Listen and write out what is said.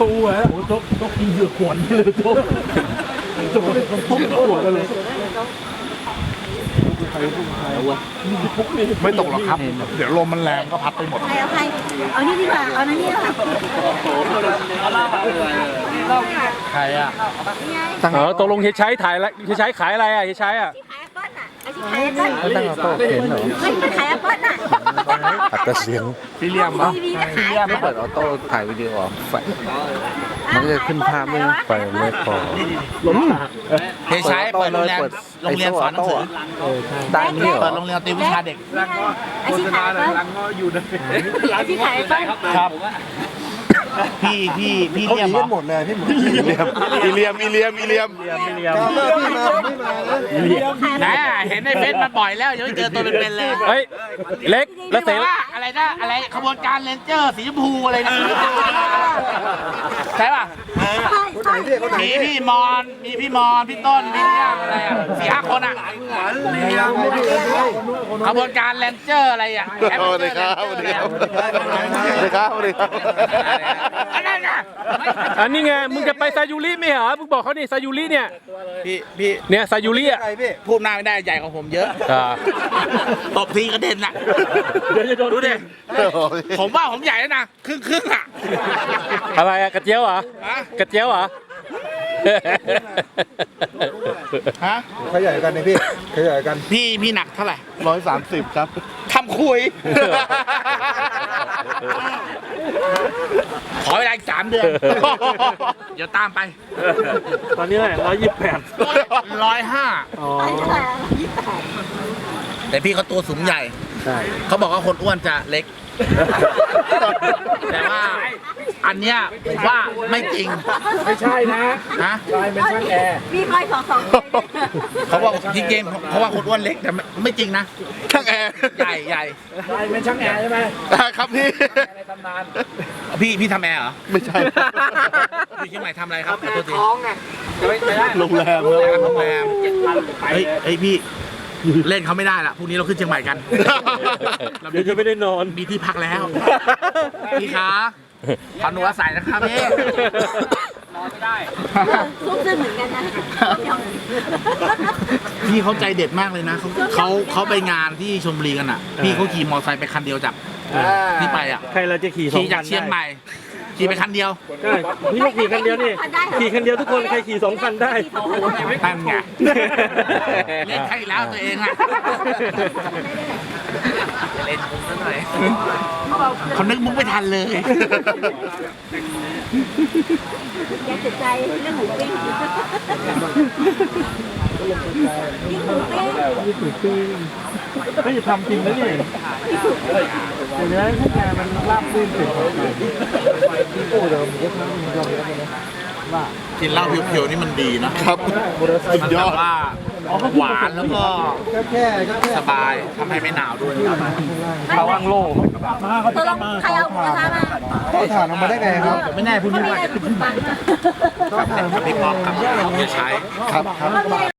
ปูอะโอ้โต๊ะโต๊ะกินเหยือกขวนเลยโต๊ะโต๊ะต้มขวนเลยไม่ตกหรอกครับ เดี๋ยวลมมันแรงก็พัดไปหมดใครเอาใครเอานี่ดีกว่า เอานั่นนี่ดีกว่าใครอะนี่ไงเออตกลงเฮียชัยถ่ายแล้วเฮียชัยขายอะไรอะเฮียชัยอะ ที่ขายแอปเปิ้ลอะไอ้ที่ขายแอปเปิ้ลตั้งโต๊ะเห็นเหรอเฮ้ยมันขายแอปเปิ้ลอะอัดเสียงพี่เลียมปะทีวีก็ขายไม่เปิดออโต้ถ่ายวิดีโอไฟมันก็จะขึ้นภาพไม่ไฟไม่พอล้มหนักเฮ้ยใช้เปิดโรงเรียนโรงเรียนสอนหนังสือได้นี่เหรเปิอดโรงเรียนตีวิชาเด็กไอ้ที่ขายแอปเปิ้ลไอ้ที่ขายแอปเปิ้ลครับ พี่พี่พี่เรียมเหรอหมดเลยพี่หมดอีเลียมอีเลียมอีเลียมอีเลียมนะเห็นในเฟซมันบ่อยแล้วยังไม่เจอตัวเป็นๆเลยเฮ้ยเล็กแล้วที่เสบอกว่าอะไรนะอะไรขบวนการเลนเจอร์สีชมพูอะไรนะใช่ป่ะใช่ใช่มีพี่มอนมีพี่มอนพี่ต้นพี่เนี่ยอะไรอะสี่ห้าคนอะขบวนการเลนเจอร์อะไรอะสวัสดีครับสวัสดีครับสวัสดีครับสวัสดีครับ อะไรนะอันนี้ไงมึงจะไปซายูริไม่เหรอมึงบอกเขานี่ซายูริเนี่ยพี่พี่เนี่ยซายูริอะพูดหน้าไม่ได้ใหญ่กว่าผมเยอะอ่าตบทีกระเด็นอะเดี๋ยวจะโดนดูดิผมว่าผมใหญ่แล้วนะครึ่งครึ่งๆอะอะไรอะกระเจียวเหรอฮะกระเจียวเหรอฮะขยายกันนี่พี่ขยายกันพี่พี่หนักเท่าไหร่ร้อยสามสิบครับ ทำคุย ขอเวลาอีกสามเดือน เดี๋ยวตามไปตอนนี้เท่าไหร่ร้อยยี่สิบแปดร้อยห้า อ๋อไอ้ที่ขายยี่สิบแปด แต่พี่เขาตัวสูงใหญ่ ใช่ เขาบอกว่าคนอ้วนจะเล็ก แต่ว่าอันเนี้ยผมว่าไม่จริงไม่ใช่นะนะกลายเป็นช่างแอร์มีไฟสองสองเขาบอกจริงๆเขาว่าคนอ้วนเล็กแต่ไม่ไม่จริงนะช่างแอร์ใหญ่ใหญ่กลายเป็นช่างแอร์ใช่ไหมครับพี่ในตำนานพี่พี่ทำแอร์เหรอไม่ใช่พี่เชียงใหม่ทำอะไรครับขอโทษทีท้องไงจะไม่ได้โรงแรมทำโรงแรมไปเฮ้ยเฮ้ยพี่ เล่นเขาไม่ได้ละพรุ่งนี้เราขึ้นเชียงใหม่กันเดี๋ยวจะไม่ได้นอน มีที่พักแล้วพี่คะขอหนูอาศัยนะครับพี่นอนไม่ได้ซุปซึ่งเหมือนกันนะพี่เขาใจเด็ดมากเลยนะเขาเขาเขาไปงานที่ชลบุรีกันอะ พี่เขาขี่มอเตอร์ไซค์ไปคันเดียวจากที่ไปอะใครเราจะขี่สองขี่จากเชียงใหม่ ขี่ไปคันเดียวใช่พี่ก็ขี่คันเดียวนี่ขี่คันเดียวทุกคนใครขี่สองคันได้นั่นไงเล่นใครแล้วตัวเองอะเล่นมุกซะหน่อยเขานึกมุกไม่ทันเลยอย่าเสียใจเรื่องหมูปิ้งยิ่งหมูปิ้งไม่จะทำจริงนะนี่เดี๋ยวนี้ทุกงานมันราบรื่นสุด กินเหล้าเพียวๆนี่มันดีนะครับสุดยอดมันแบบว่าหวานแล้วก็สบายทำให้ไม่หนาวด้วยนะครับระวังโลกตกลงใครเอาหมูกระทะมาเขาถ่านออกมาได้ไงครับไม่แน่พรุ่งก็นี้มีว่าอะไรจะถูกปังกับพี่ป๊อกกับเฮียใช้ครับครับก็มีอะไร